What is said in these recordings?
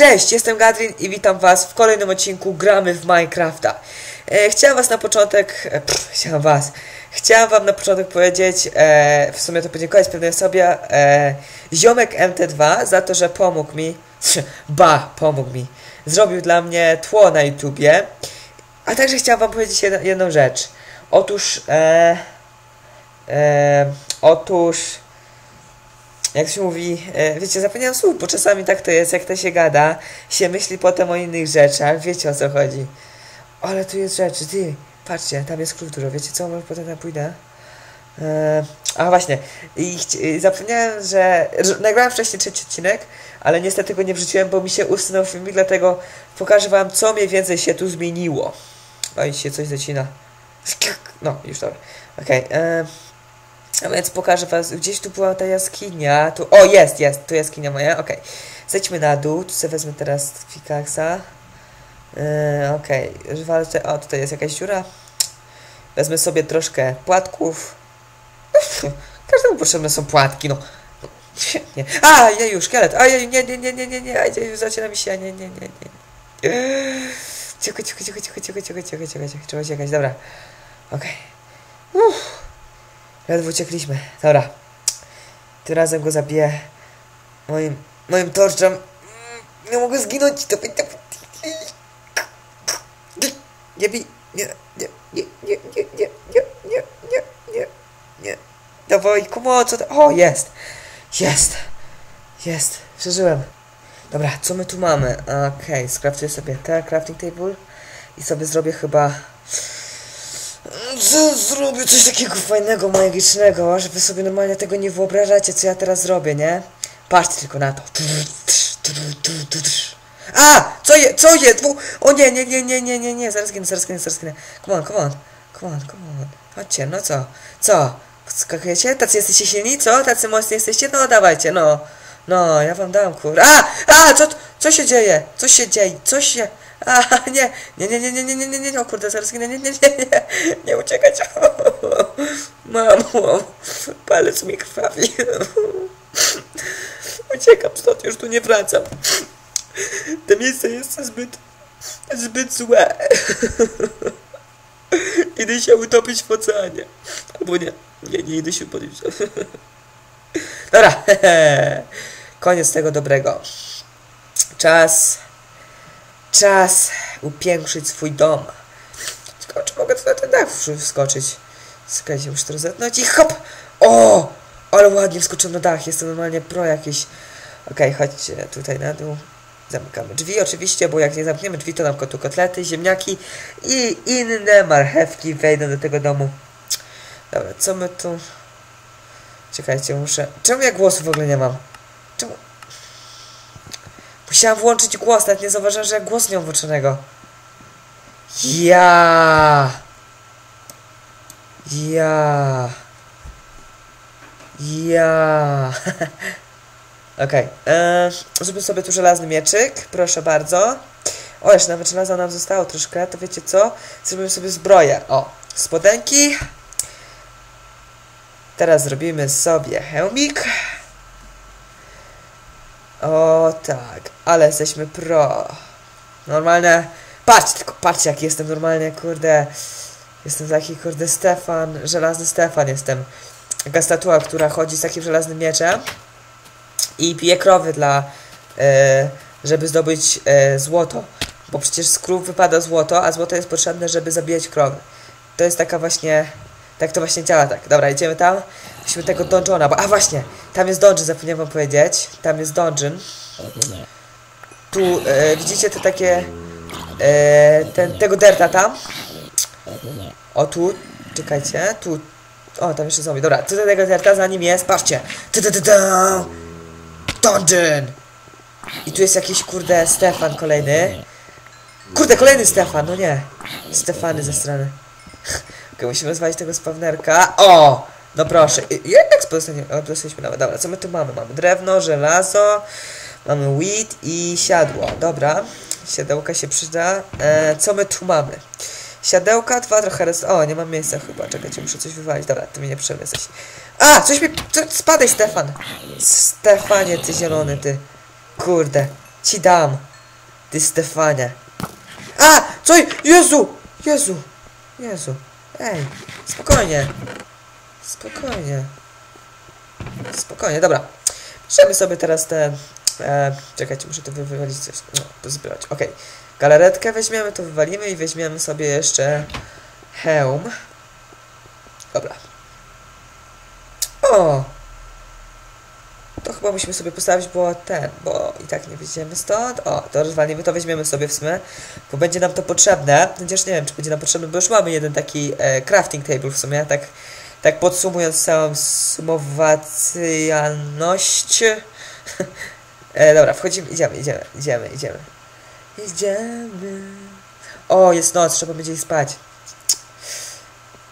Cześć, jestem Gadrin i witam was w kolejnym odcinku Gramy w Minecrafta. E, chciałem was na początek... E, pff, chciałem was... Chciałem wam na początek powiedzieć, e, w sumie to podziękować pewnej osobie, e, ziomek MT2 za to, że pomógł mi, ba, pomógł mi, zrobił dla mnie tło na YouTubie, a także chciałem wam powiedzieć jedno, jedną rzecz. Otóż, e, e, otóż, jak się mówi, e, wiecie, zapomniałem słów, bo czasami tak to jest, jak to się gada, się myśli potem o innych rzeczach, wiecie o co chodzi. Ale tu jest rzeczy, ty, patrzcie, tam jest klucz dużo, wiecie co, może potem tam pójdę. E, a właśnie, i zapomniałem, że, nagrałem wcześniej trzeci odcinek, ale niestety go nie wrzuciłem, bo mi się usunął filmik, dlatego pokażę wam, co mniej więcej się tu zmieniło. Oj, się coś zacina. No, już dobra. Okej, e, więc pokażę was, gdzieś tu była ta jaskinia, tu, o jest, jest, tu jaskinia moja, okej. Zejdźmy na dół, tu sobie wezmę teraz Fikaksa. Yy, okej, okay. te, o tutaj jest jakaś dziura. Wezmę sobie troszkę płatków. Każdemu potrzebne są płatki, no. Nie. A, jeju, szkielet, a jeju, nie, nie, nie, nie, nie, nie, jeju, zaczyna mi się, nie, nie, nie, nie. Cicho, cicho, cicho, cicho, cicho, cicho, cicho, cicho, cicho, trzeba uciekać, dobra. Okej. Okay. Uff. Ledwo uciekliśmy. Dobra. Tym razem go zabiję moim, moim torczem. Nie mogę zginąć. Będzie... Nie bij. Nie, nie, nie, nie, nie, nie, nie, nie, nie, nie, nie. Dawaj, kumo, co to... O, jest. Jest. Jest. Przeżyłem. Dobra, co my tu mamy? Okej, okay, skraftuję sobie te crafting table i sobie zrobię chyba zrobię coś takiego fajnego, magicznego, że wy sobie normalnie tego nie wyobrażacie, co ja teraz zrobię, nie? Patrzcie tylko na to. A! Co je? Co je? O nie, nie, nie, nie, nie, nie, nie, zaraz ginę, zaraz ginę, zaraz ginę. Come on, come on, come on, come on. Chodźcie, no co? Co? Skakujecie? Tacy jesteście silni, co? Tacy mocni jesteście? No, dawajcie, no. No, ja wam dam, kur... A! A! Co, co się dzieje? Co się dzieje? Co się... A, nie, nie, nie, nie, nie, nie, nie, nie, nie, nie, kurde, zaraz, nie, nie, nie, nie, nie, nie uciekać. Mamo, palec mi krwawi. Uciekam stąd, już tu nie wracam. To miejsce jest zbyt, zbyt złe. Idę się utopić w oceanie. Albo nie, nie, nie idę się podnieść. Dobra, koniec tego dobrego. Czas Czas upiększyć swój dom. Tylko czy mogę tutaj ten dach wskoczyć? Czekajcie, muszę to rozetnąć i hop! O! Ale ładnie wskoczyłem na dach, jestem normalnie pro jakiś. Okej, okay, chodźcie tutaj na dół. Zamykamy drzwi oczywiście, bo jak nie zamkniemy drzwi, to nam tu kotlety, ziemniaki i inne marchewki wejdą do tego domu. Dobra, co my tu... Czekajcie, muszę... Czemu ja głosu w ogóle nie mam? Czemu... Musiałam włączyć głos, nawet nie zauważyłam, że głos nie włączonego. Ja. Ja. Ja. Okej. Okay. Eee, zróbmy sobie tu żelazny mieczyk. Proszę bardzo. O, jeszcze nawet żelaza nam zostało troszkę. To wiecie co? Zrobimy sobie zbroję. O, spodenki. Teraz zrobimy sobie hełmik. O tak, ale jesteśmy pro. Normalne. Patrzcie, tylko patrzcie jak jestem normalnie, kurde. Jestem taki, kurde, Stefan, żelazny Stefan jestem. Taka statua, która chodzi z takim żelaznym mieczem i pije krowy dla, e, żeby zdobyć e, złoto. Bo przecież z krów wypada złoto, a złoto jest potrzebne, żeby zabijać krowy. To jest taka właśnie tak to właśnie działa, tak. Dobra, idziemy tam. Musimy tego donjona, bo... A właśnie! Tam jest dungeon, zapomniałem wam powiedzieć. Tam jest dungeon. Tu, e, widzicie te takie... E, ten, tego derta tam. O, tu. Czekajcie, tu. O, tam jeszcze zombie. Dobra, tutaj tego derta, za nim jest, patrzcie. Tu, tu, tu, tu. Dungeon! I tu jest jakiś, kurde, Stefan kolejny. Kurde, kolejny Stefan, no nie. Stefany ze strony. Okay, musimy zwalić tego spawnerka. O! No proszę. Dostaniemy? dostaliśmy nawet. Dobra, co my tu mamy? Mamy drewno, żelazo, mamy wheat i siadło. Dobra. Siadełka się przyda. E, co my tu mamy? Siadełka, dwa trochę res... O, nie mam miejsca chyba. Czekajcie, muszę coś wywalić. Dobra, ty mnie nie przemysłeś. A! Coś mi... Spadaj, Stefan! Stefanie, ty zielony, ty. Kurde. Ci dam. Ty Stefanie. A! Co? Jezu! Jezu! Jezu. Ej, spokojnie. Spokojnie. Spokojnie, dobra. Piszemy sobie teraz te... E, czekajcie, muszę to wy- wywalić coś. No, pozbierać. Okej. Galaretkę weźmiemy, to wywalimy i weźmiemy sobie jeszcze hełm. Dobra. O! To chyba musimy sobie postawić, bo ten, bo i tak nie wyjdziemy stąd. O, to rozwalimy, to weźmiemy sobie w sumie, bo będzie nam to potrzebne. Chociaż nie wiem, czy będzie nam potrzebne, bo już mamy jeden taki e, crafting table w sumie, tak, tak podsumując całą sumowacjalność. e, dobra, wchodzimy, idziemy, idziemy, idziemy, idziemy. Idziemy. O, jest noc, trzeba będzie spać.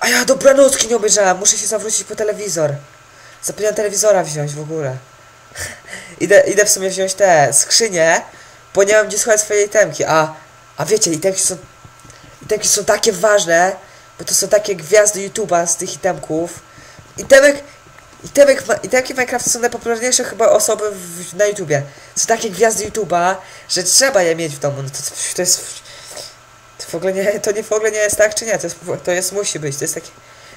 A ja dobranocki nie obejrzałam, muszę się zawrócić po telewizor. Zapomniałem telewizora wziąć w ogóle. idę, idę w sumie wziąć te skrzynie, bo nie mam gdzie schować swojej temki. A, a wiecie, itemki są, itemki są takie ważne, bo to są takie gwiazdy YouTube'a z tych itemków. Itemek, itemek, ma- itemki w Minecraft są najpopularniejsze chyba osoby w, na YouTubie. Są takie gwiazdy YouTube'a, że trzeba je mieć w domu. No to, to jest... To w ogóle nie, to nie w ogóle nie jest tak, czy nie? To jest, to jest musi być. To jest takie...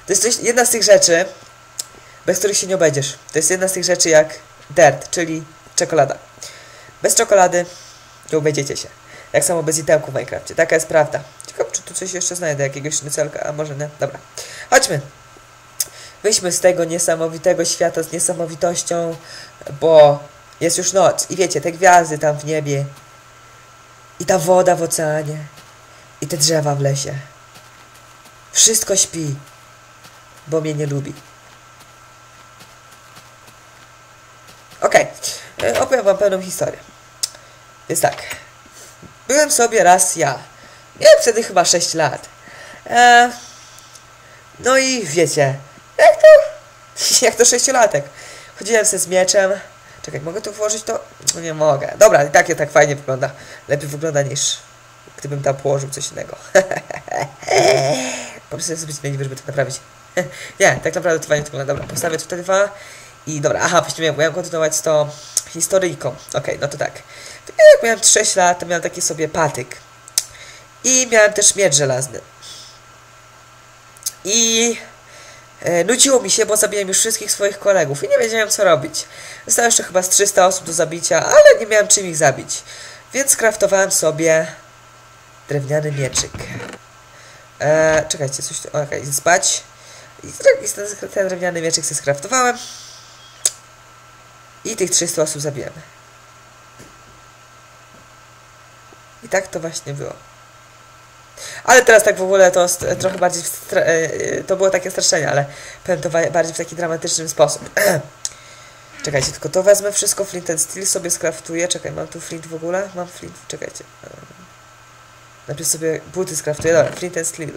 To jest coś, jedna z tych rzeczy, bez których się nie obejdziesz. To jest jedna z tych rzeczy jak dirt, czyli czekolada. Bez czekolady nie obejdziecie się. Jak samo bez itemku w Minecrafcie. Taka jest prawda. Ciekawe, czy tu coś jeszcze znajdę, jakiegoś sznycelka, a może nie. Dobra. Chodźmy. Wyjdźmy z tego niesamowitego świata z niesamowitością, bo jest już noc. I wiecie, te gwiazdy tam w niebie. I ta woda w oceanie. I te drzewa w lesie. Wszystko śpi, bo mnie nie lubi. Okej, okay. opowiem wam pewną historię. Więc tak. Byłem sobie raz ja. Miałem wtedy chyba 6 lat. E, no i wiecie, jak to, jak to sześciolatek. Chodziłem sobie z mieczem. Czekaj, mogę tu włożyć to? No nie mogę. Dobra, i tak, tak fajnie wygląda. Lepiej wygląda niż gdybym tam położył coś innego. po prostu sobie zmienić, żeby to naprawić. nie, tak naprawdę to fajnie wygląda. Dobra, postawię tutaj dwa. I dobra, aha, właśnie miałem, miałem kontynuować z to historyjką. Okej, no to tak. Jak miałem 6 lat, to miałem taki sobie patyk. I miałem też miecz żelazny. I nudziło mi się, bo zabiłem już wszystkich swoich kolegów i nie wiedziałem co robić. Zostało jeszcze chyba z 300 osób do zabicia, ale nie miałem czym ich zabić. Więc skraftowałem sobie drewniany mieczyk. E, czekajcie, coś tu... Okej, okay, spać. I ten, ten drewniany mieczyk sobie skraftowałem. I tych 300 osób zabiłem. I tak to właśnie było. Ale teraz tak w ogóle to trochę bardziej... To było takie straszenie, ale powiem to bardziej w taki dramatyczny sposób. Czekajcie, tylko to wezmę wszystko, flint and steel sobie skraftuję. Czekaj, mam tu flint w ogóle? Mam flint, czekajcie. Najpierw sobie buty skraftuję, dobra, flint and steel.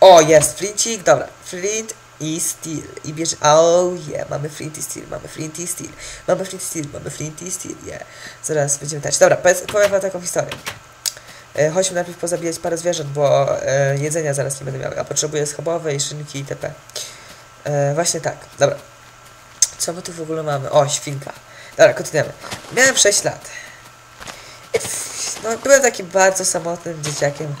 O, jest, flincik, dobra, flint i steel. I bierz, oh yeah, mamy flint i steel, mamy flint i steel, mamy flint i steel, mamy flint i steel, yeah. Zaraz będziemy tać. Dobra, powiem wam taką historię. E, chodźmy najpierw pozabijać parę zwierząt, bo e, jedzenia zaraz nie będę miał, a potrzebuję schabowej, szynki itp. E, właśnie tak, dobra. Co my tu w ogóle mamy? O, świnka. Dobra, kontynuujemy. Miałem 6 lat. No, byłem takim bardzo samotnym dzieciakiem.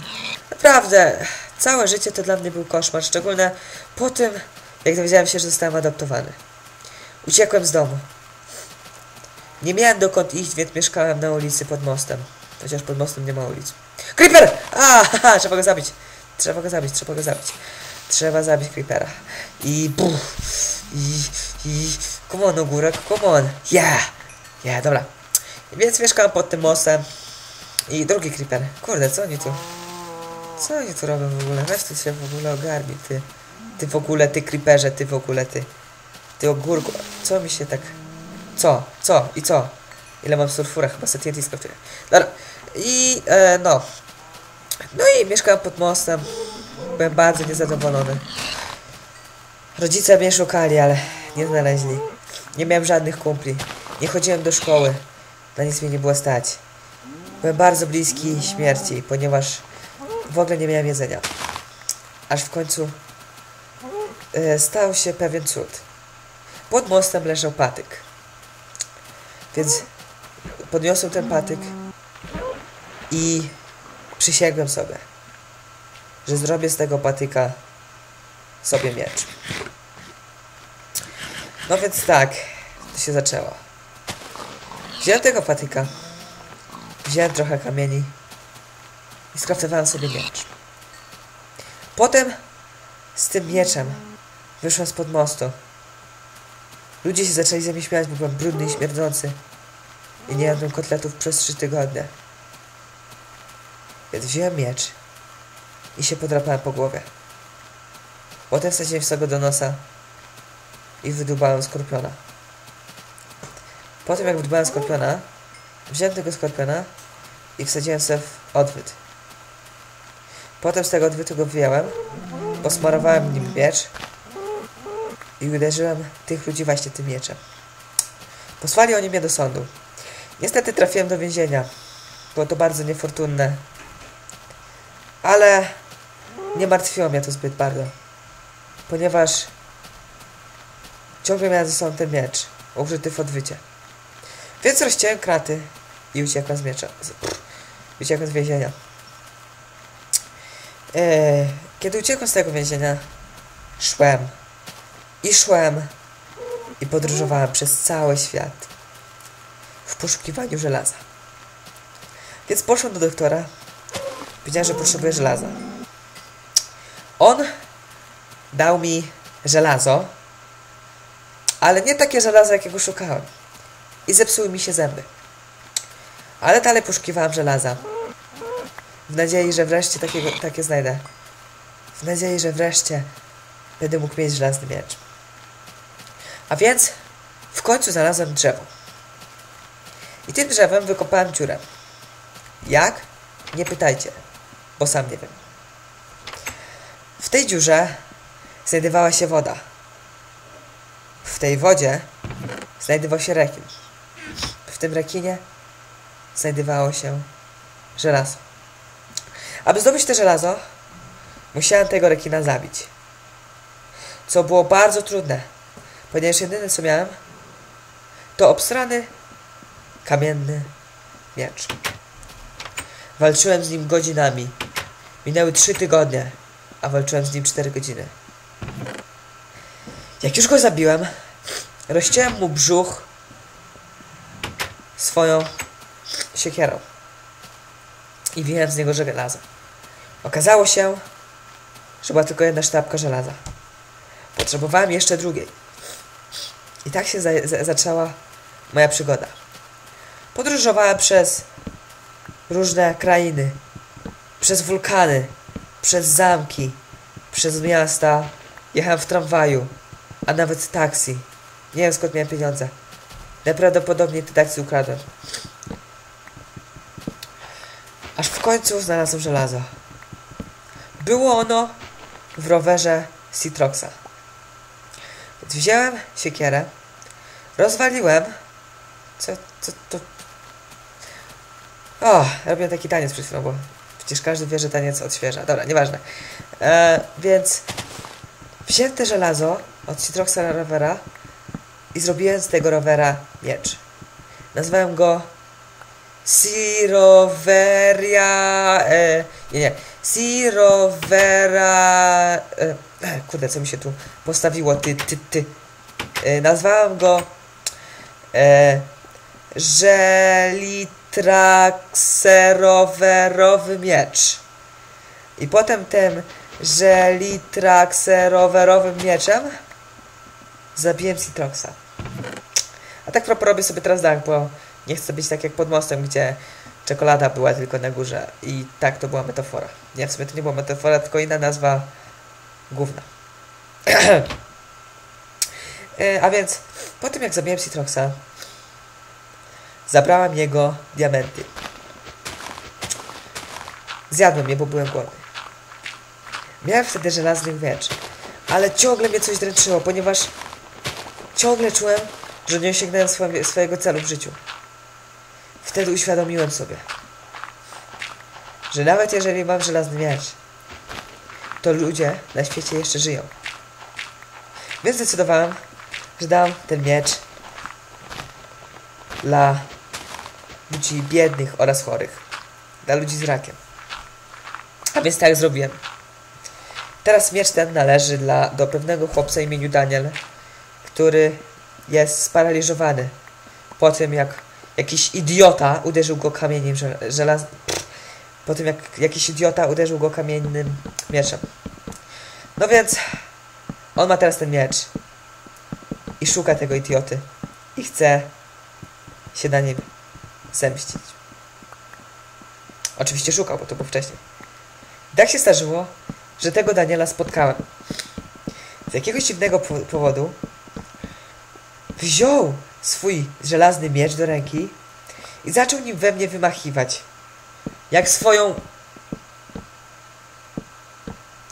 Naprawdę, całe życie to dla mnie był koszmar, szczególnie po tym, jak dowiedziałem się, że zostałem adoptowany. Uciekłem z domu. Nie miałem dokąd iść, więc mieszkałem na ulicy pod mostem. Chociaż pod mostem nie ma ulic. Creeper! A, haha, trzeba go zabić. Trzeba go zabić, trzeba go zabić. Trzeba zabić Creepera. I buch. I, i, come on, ogórek, come on. Yeah! Yeah, dobra. Więc mieszkałem pod tym mostem. I drugi Creeper. Kurde, co oni tu? Co oni tu robią w ogóle? Weź tu się w ogóle ogarnij, ty. Ty w ogóle, ty Creeperze, ty w ogóle, ty. Ty ogórku. Co mi się tak... Co? Co? I co? Ile mam surfura? Chyba sobie TNT skraftuję. Dobra. I, e, no. No i mieszkałem pod mostem. Byłem bardzo niezadowolony. Rodzice mnie szukali, ale nie znaleźli. Nie miałem żadnych kumpli. Nie chodziłem do szkoły. Na nic mnie nie było stać. Byłem bardzo bliski śmierci, ponieważ w ogóle nie miałem jedzenia. Aż w końcu e, stał się pewien cud. Pod mostem leżał patyk. Więc podniosłem ten patyk I przysięgłem sobie, że zrobię z tego patyka sobie miecz. No więc tak, to się zaczęło. Wziąłem tego patyka, wziąłem trochę kamieni i skraftowałem sobie miecz. Potem z tym mieczem wyszłem spod mostu. Ludzie się zaczęli ze mnie śmiać, bo byłem brudny i śmierdzący. I nie jadłem kotletów przez trzy tygodnie. Wziąłem miecz i się podrapałem po głowie. Potem wsadziłem sobie do nosa i wydubałem skorpiona. Potem jak wydubałem skorpiona, wziąłem tego skorpiona i wsadziłem sobie w odwyt. Potem z tego odwytu go wyjąłem, posmarowałem nim miecz i uderzyłem tych ludzi właśnie tym mieczem. Posłali oni mnie do sądu. Niestety trafiłem do więzienia. Było to bardzo niefortunne. Ale nie martwiło mnie to zbyt bardzo. Ponieważ ciągle miałem ze sobą ten miecz użyty w odwycie. Więc rozciąłem kraty i uciekłem z miecza. Uciekłem z więzienia. Eee, kiedy uciekłem z tego więzienia, szłem i szłem i podróżowałem przez cały świat w poszukiwaniu żelaza. Więc poszłem do doktora. Powiedziałem, że potrzebuję żelaza. On dał mi żelazo, ale nie takie żelazo, jakiego szukałem. I zepsuły mi się zęby. Ale dalej poszukiwałem żelaza. W nadziei, że wreszcie takiego, takie znajdę. W nadziei, że wreszcie będę mógł mieć żelazny miecz. A więc w końcu znalazłem drzewo. I tym drzewem wykopałem dziurę. Jak? Nie pytajcie, bo sam nie wiem. W tej dziurze znajdowała się woda. W tej wodzie znajdował się rekin. W tym rekinie znajdowało się żelazo. Aby zdobyć to żelazo, musiałem tego rekina zabić. Co było bardzo trudne, ponieważ jedyne co miałem, to obsrany, kamienny miecz. Walczyłem z nim godzinami. Minęły trzy tygodnie, a walczyłem z nim cztery godziny. Jak już go zabiłem, rozciąłem mu brzuch swoją siekierą i wyjąłem z niego żelazo. Okazało się, że była tylko jedna sztabka żelaza. Potrzebowałem jeszcze drugiej. I tak się za za zaczęła moja przygoda. Podróżowałem przez różne krainy, przez wulkany, przez zamki, przez miasta. Jechałem w tramwaju, a nawet taksi. Nie wiem skąd miałem pieniądze. Najprawdopodobniej te taksi ukradłem. Aż w końcu znalazłem żelazo. Było ono w rowerze Citroxa. Więc wziąłem siekierę, rozwaliłem. Co, co to? O, robię taki taniec przed chwilą, bo przecież każdy wie, że taniec odświeża. Dobra, nieważne. E, więc wziąłem te żelazo od Citroxa rowera i zrobiłem z tego rowera miecz. Nazwałem go Siroveria. E, nie, nie. Sirovera. E, kurde, co mi się tu postawiło? Ty, ty, ty. E, nazwałem go. E, Żelitraxerowerowy miecz. I potem tym Żelitraxerowerowym mieczem zabiłem Citroxa. A tak robię sobie teraz tak, bo nie chcę być tak jak pod mostem, gdzie czekolada była tylko na górze. I tak to była metafora. Nie, w sumie to nie była metafora, tylko inna nazwa główna. e, a więc, po tym jak zabiłem Citroxa, zabrałem jego diamenty. Zjadłem je, bo byłem głodny. Miałem wtedy żelazny miecz, ale ciągle mnie coś dręczyło, ponieważ ciągle czułem, że nie osiągnąłem swoje, swojego celu w życiu. Wtedy uświadomiłem sobie, że nawet jeżeli mam żelazny miecz, to ludzie na świecie jeszcze żyją. Więc zdecydowałem, że dam ten miecz dla ludzi biednych oraz chorych. dla ludzi z rakiem. A więc tak zrobiłem. Teraz miecz ten należy dla, do pewnego chłopca imieniu Daniel, który jest sparaliżowany po tym, jak jakiś idiota uderzył go kamieniem żel- żelaz... Po tym, jak jakiś idiota uderzył go kamiennym mieczem. No więc on ma teraz ten miecz i szuka tego idioty i chce się na nim zemścić. Oczywiście szukał, bo to było wcześniej. I tak się zdarzyło, że tego Daniela spotkałem. Z jakiegoś dziwnego po- powodu wziął swój żelazny miecz do ręki i zaczął nim we mnie wymachiwać. Jak swoją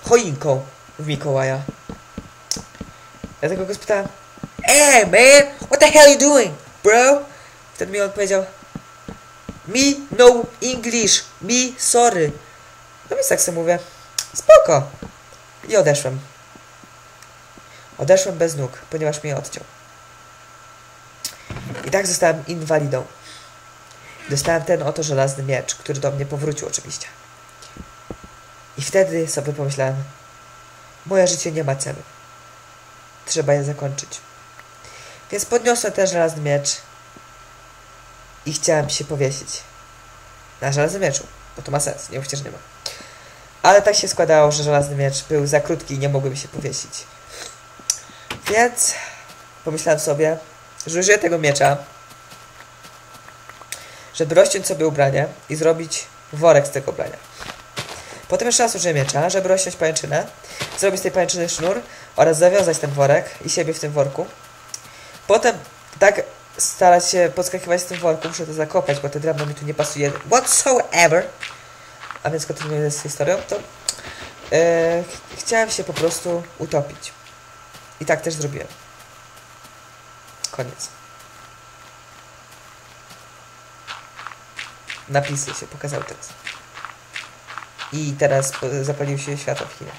choinką w Mikołaja. Dlatego go spytałem Hey man, what the hell you doing, bro? Wtedy mi on powiedział Me no English, me sorry. No więc tak sobie mówię, spoko. I odeszłem. Odeszłem bez nóg, ponieważ mnie odciął. I tak zostałem inwalidą. Dostałem ten oto żelazny miecz, który do mnie powrócił oczywiście. I wtedy sobie pomyślałem, moje życie nie ma celu. Trzeba je zakończyć. Więc podniosłem ten żelazny miecz i chciałem się powiesić. Na żelaznym mieczu, bo to ma sens, nie przecież nie ma. Ale tak się składało, że żelazny miecz był za krótki i nie mogłem się powiesić. Więc pomyślałem sobie, że użyję tego miecza, żeby rozciąć sobie ubranie i zrobić worek z tego ubrania. Potem jeszcze raz użyję miecza, żeby rozciąć pajęczynę, zrobić z tej pajęczyny sznur oraz zawiązać ten worek i siebie w tym worku. Potem tak starać się podskakiwać w tym worku, muszę to zakopać, bo te drewno mi tu nie pasuje whatsoever. A więc kontynuując z historią, to e, ch- chciałem się po prostu utopić. I tak też zrobiłem. Koniec. Napisy się pokazały teraz. I teraz zapalił się światło w kinie.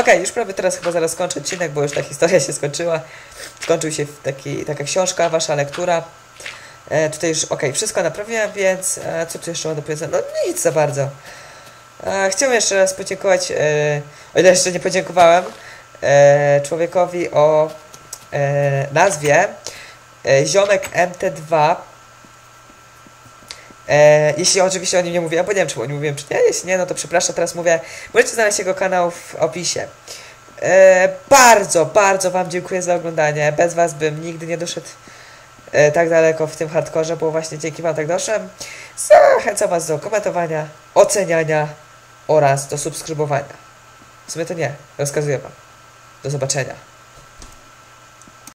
Okej, już prawie teraz chyba zaraz skończę odcinek, bo już ta historia się skończyła. Skończył się taki, taka książka, wasza lektura. E, tutaj już, okej, wszystko naprawiłem, więc e, co tu jeszcze mam do powiedzenia? No nic za bardzo. E, chciałbym jeszcze raz podziękować, e, o ile jeszcze nie podziękowałem, e, człowiekowi o e, nazwie Ziomek MT2. E, jeśli oczywiście o nim nie mówiłem, bo nie wiem, czy o nim mówiłem, czy nie. Jeśli nie, no to przepraszam, teraz mówię. Możecie znaleźć jego kanał w opisie. E, bardzo, bardzo Wam dziękuję za oglądanie. Bez Was bym nigdy nie doszedł e, tak daleko w tym hardkorze, bo właśnie dzięki Wam tak doszedłem. Zachęcam Was do komentowania, oceniania oraz do subskrybowania. W sumie to nie, rozkazuję Wam. Do zobaczenia.